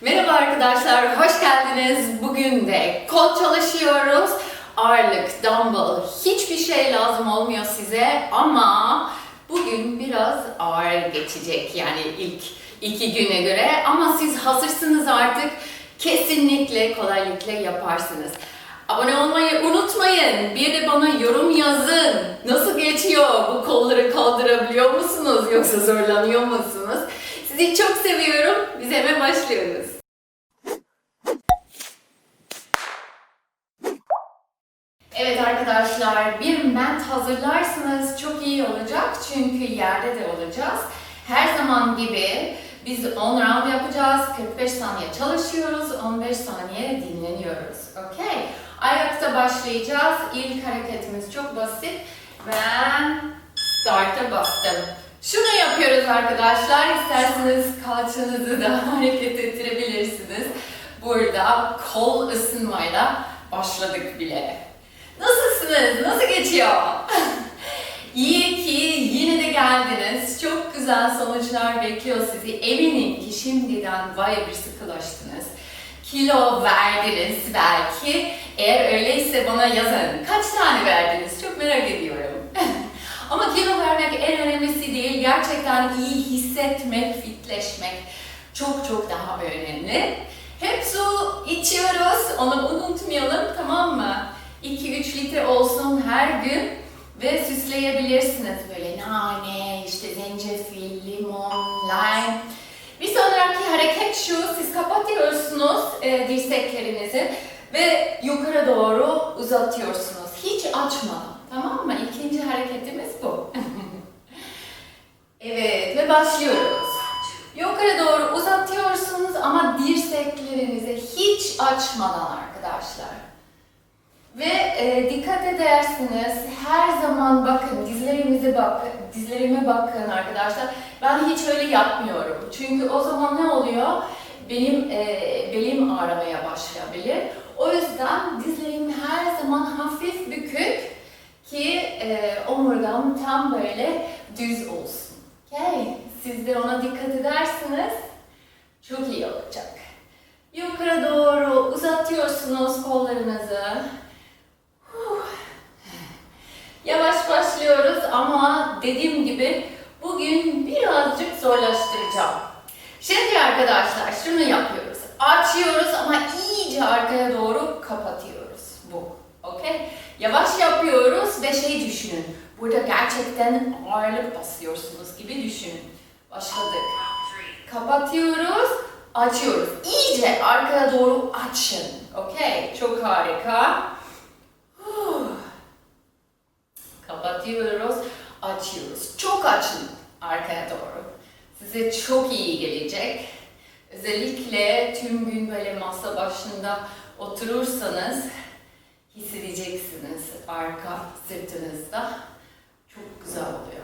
Merhaba arkadaşlar, hoş geldiniz. Bugün de kol çalışıyoruz. Ağırlık, dumbbell, hiçbir şey lazım olmuyor size ama bugün biraz ağır geçecek yani ilk iki güne göre ama siz hazırsınız artık kesinlikle kolaylıkla yaparsınız. Abone olmayı unutmayın. Bir de bana yorum yazın. Nasıl geçiyor? Bu kolları kaldırabiliyor musunuz yoksa zorlanıyor musunuz? Sizi çok seviyorum. Biz hemen başlıyoruz. Evet arkadaşlar, bir mat hazırlarsanız çok iyi olacak çünkü yerde de olacağız. Her zaman gibi biz 10 round yapacağız, 45 saniye çalışıyoruz, 15 saniye dinleniyoruz. Okey? Ayakta başlayacağız. İlk hareketimiz çok basit. Ben start'a bastım. Şunu yapıyoruz arkadaşlar. İsterseniz kalçanızı da hareket ettirebilirsiniz. Burada kol ısınmayla başladık bile. Nasılsınız? Nasıl geçiyor? İyi ki yine de geldiniz. Çok güzel sonuçlar bekliyor sizi. Eminim ki şimdiden baya bir sıkılaştınız. Kilo verdiniz belki. Eğer öyleyse bana yazın. Kaç tane verdiniz? Çok merak ediyorum. Ama kilo vermek en önemlisi değil. Gerçekten iyi hissetmek, fitleşmek çok çok daha önemli. Hep su içiyoruz. Onu unutmayalım tamam mı? 2-3 litre olsun her gün ve süsleyebilirsiniz böyle nane, işte zencefil, limon, lime. Bir sonraki hareket şu, siz kapatıyorsunuz e, dirseklerinizi ve yukarı doğru uzatıyorsunuz. Hiç açmadan, tamam mı? İkinci hareketimiz bu. evet ve başlıyoruz. Yukarı doğru uzatıyorsunuz ama dirseklerinizi hiç açmadan arkadaşlar. Ve e, dikkat edersiniz her zaman bakın dizlerimize bakın, dizlerime bakın arkadaşlar. Ben hiç öyle yapmıyorum. Çünkü o zaman ne oluyor? Benim e, belim ağrımaya başlayabilir. O yüzden dizlerim her zaman hafif bükük ki e, omurgam tam böyle düz olsun. Siz de ona dikkat edersiniz. Çok iyi olacak. Yukarı doğru uzatıyorsunuz kollarınızı. Yavaş başlıyoruz ama dediğim gibi bugün birazcık zorlaştıracağım. Şimdi arkadaşlar şunu yapıyoruz. Açıyoruz ama iyice arkaya doğru kapatıyoruz. Bu. Okey? Yavaş yapıyoruz ve şey düşünün. Burada gerçekten ağırlık basıyorsunuz gibi düşünün. Başladık. Kapatıyoruz, açıyoruz. İyice arkaya doğru açın. Okey? Çok harika. Kapatıyoruz, açıyoruz. Çok açın arkaya doğru. Size çok iyi gelecek. Özellikle tüm gün böyle masa başında oturursanız hissedeceksiniz arka sırtınızda. Çok güzel oluyor.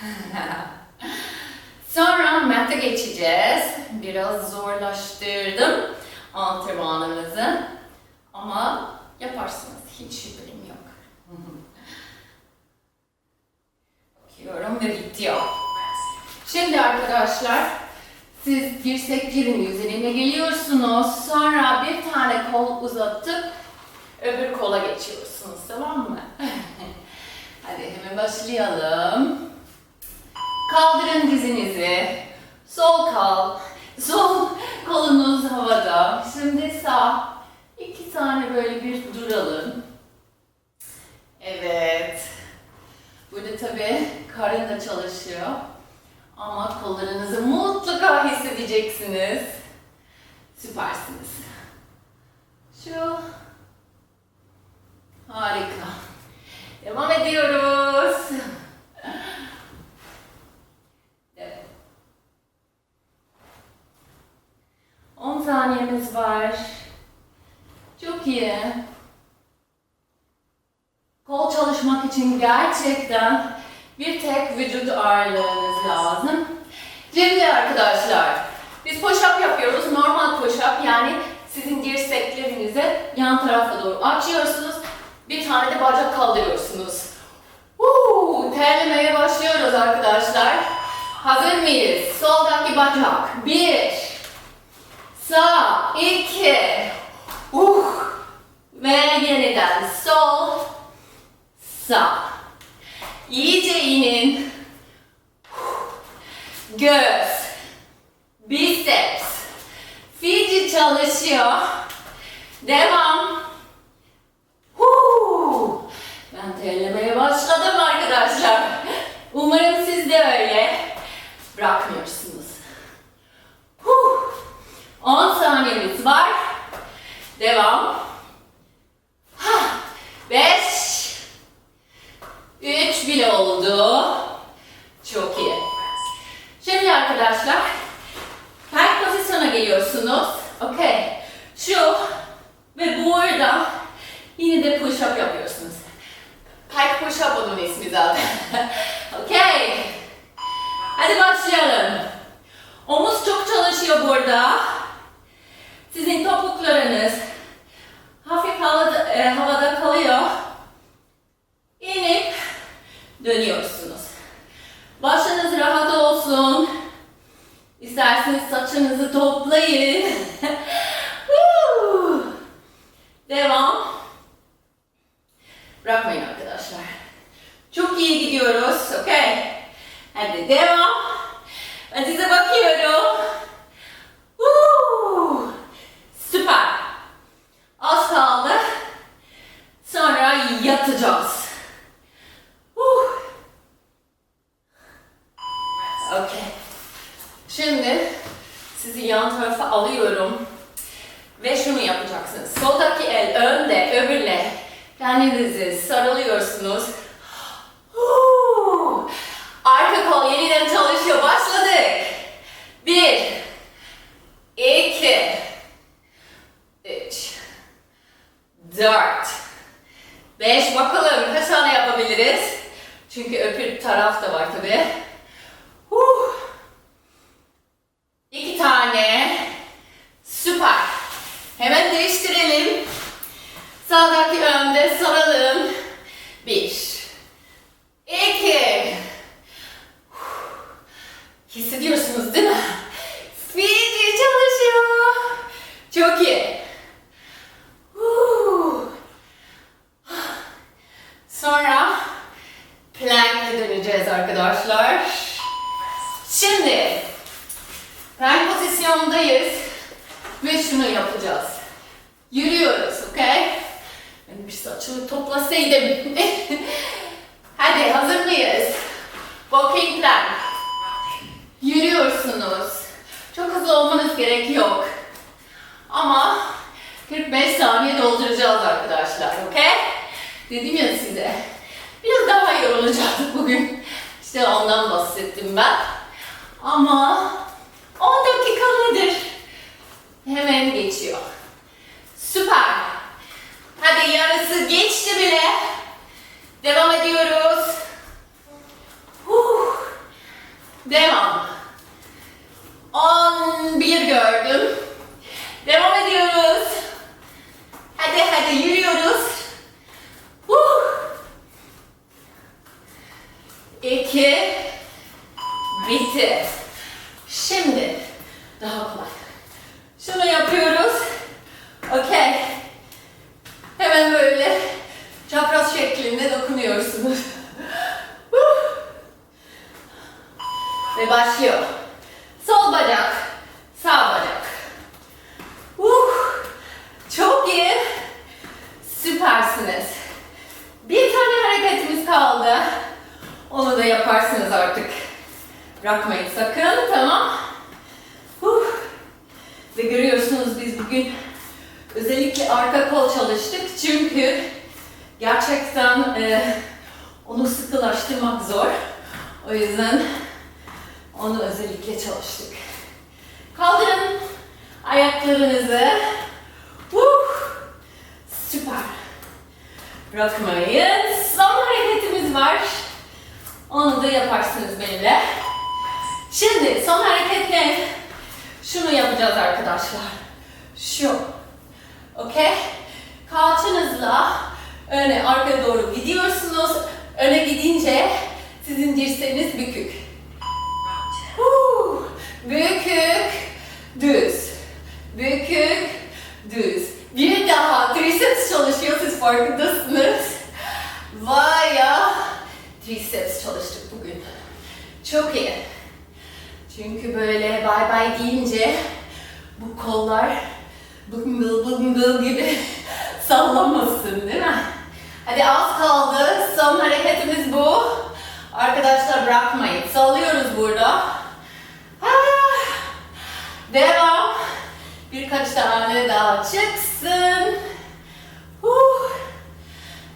Sonra mat'a geçeceğiz. Biraz zorlaştırdım antrenmanımızı. Ama yaparsınız. Hiç şüphem yok. Bakıyorum ve bitiyor. Şimdi arkadaşlar siz dirseklerin üzerine geliyorsunuz. Sonra bir tane kol uzatıp öbür kola geçiyorsunuz. Tamam mı? Hadi hemen başlayalım. Kaldırın dizinizi. Sol kol. Sol kolunuz havada. Şimdi sağ. İki saniye böyle bir duralım. Evet. Burada tabii karın da çalışıyor. Ama kollarınızı mutlaka hissedeceksiniz. Süpersiniz. Şu. Harika. Devam ediyoruz. Saniyemiz var. Çok iyi. Kol çalışmak için gerçekten bir tek vücut ağırlığınız lazım. Şimdi arkadaşlar, biz push-up yapıyoruz. Normal push-up yani sizin dirseklerinizi yan tarafa doğru açıyorsunuz. Bir tane de bacak kaldırıyorsunuz. Woo, terlemeye başlıyoruz arkadaşlar. Hazır mıyız? Soldaki bacak. Bir. Sağ. iki. Uh. Ve yeniden sol. Sağ. İyice inin. Göz. Biceps. Fiji çalışıyor. Devam. Ben terlemeye başladım arkadaşlar. Umarım siz de öyle. Bırakmıyorsunuz. Huu. 10 saniyemiz var. Devam. 5 3 bile oldu. Çok iyi. Şimdi arkadaşlar Kalp pozisyona geliyorsunuz. Okey. Şu ve burada yine de push up yapıyorsunuz. Pike push up onun ismi zaten. Okey. Hadi başlayalım. Omuz çok çalışıyor burada. Sizin topuklarınız hafif havada, e, havada kalıyor. İnip dönüyorsunuz. Başınız rahat olsun. İsterseniz saçınızı toplayın. Devam. Bırakmayın arkadaşlar. Çok iyi gidiyoruz. Okey. Hadi devam. Ben size bakıyorum. Woo! Süper. Az kaldı. Sonra yatacağız. Woo! Okey. Şimdi sizi yan tarafa alıyorum ve şunu yapacaksınız. Soldaki el önde, öbürle kendinizi sarılıyorsunuz. Huu! Arka kol yeniden çalışıyor. Başladık. Bir, iki, üç, dört, beş. Bakalım kaç tane yapabiliriz? Çünkü öbür taraf da var tabii. Huu! İki tane. Süper. Hemen değiştirelim. Sağdaki önde saralım. Bir. İki. Hissediyorsunuz değil mi? Fiji çalışıyor. Çok iyi. Huu. Sonra plank'e döneceğiz arkadaşlar. Şimdi Plank pozisyondayız ve şunu yapacağız. Yürüyoruz, okey? Ben bir saçımı toplasaydım. Hadi hazır mıyız? Walking plank. Yürüyorsunuz. Çok hızlı olmanız gerek yok. Ama 45 saniye dolduracağız arkadaşlar, okey? Dedim ya size. Biraz daha yorulacağız bugün. İşte ondan bahsettim ben. Ama 10 dakika nedir? Hemen geçiyor. Süper. Hadi yarısı geçti bile. Devam ediyoruz. Huh. Devam. 11 gördüm. Devam ediyoruz. Hadi hadi yürüyoruz. Huh. 2 Bitti. Şimdi daha kolay. Şunu yapıyoruz. Okey. Hemen böyle çapraz şeklinde dokunuyorsunuz. Ve başlıyor. Sol bacak, sağ bacak. Uh, çok iyi. Süpersiniz. Bir tane hareketimiz kaldı. Onu da yaparsınız artık. Bırakmayın sakın, tamam? Huh. Ve görüyorsunuz biz bugün özellikle arka kol çalıştık çünkü gerçekten e, onu sıkılaştırmak zor. O yüzden onu özellikle çalıştık. Kaldırın ayaklarınızı. Huh. Süper. Bırakmayın. Son hareketimiz var. Onu da yaparsınız benimle. Şimdi son hareketle şunu yapacağız arkadaşlar. Şu. Okey? Kalçanızla öne arkaya doğru gidiyorsunuz. Öne gidince sizin dirseğiniz bükük. bükük, düz, bükük, düz. Bir daha triceps çalışıyor siz farkındasınız. Ya. Triceps çalıştık bugün. Çok iyi. Çünkü böyle bay bay deyince bu kollar bıngıl bıngıl gibi sallamasın değil mi? Hadi az kaldı. Son hareketimiz bu. Arkadaşlar bırakmayın. Sallıyoruz burada. Ah. Devam. Birkaç tane daha çıksın. Huh.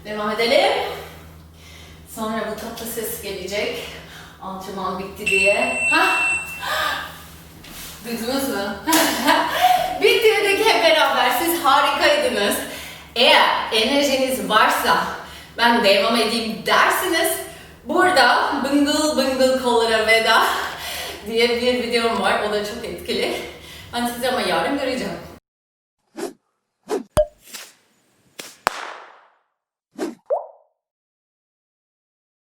Devam edelim. Sonra bu tatlı ses gelecek. Antrenman bitti diye. Hah. Duydunuz mu? Bitirdik hep beraber. Siz harikaydınız. Eğer enerjiniz varsa ben devam edeyim dersiniz. Burada bıngıl bıngıl kollara veda diye bir videom var. O da çok etkili. Ben sizi ama yarın göreceğim.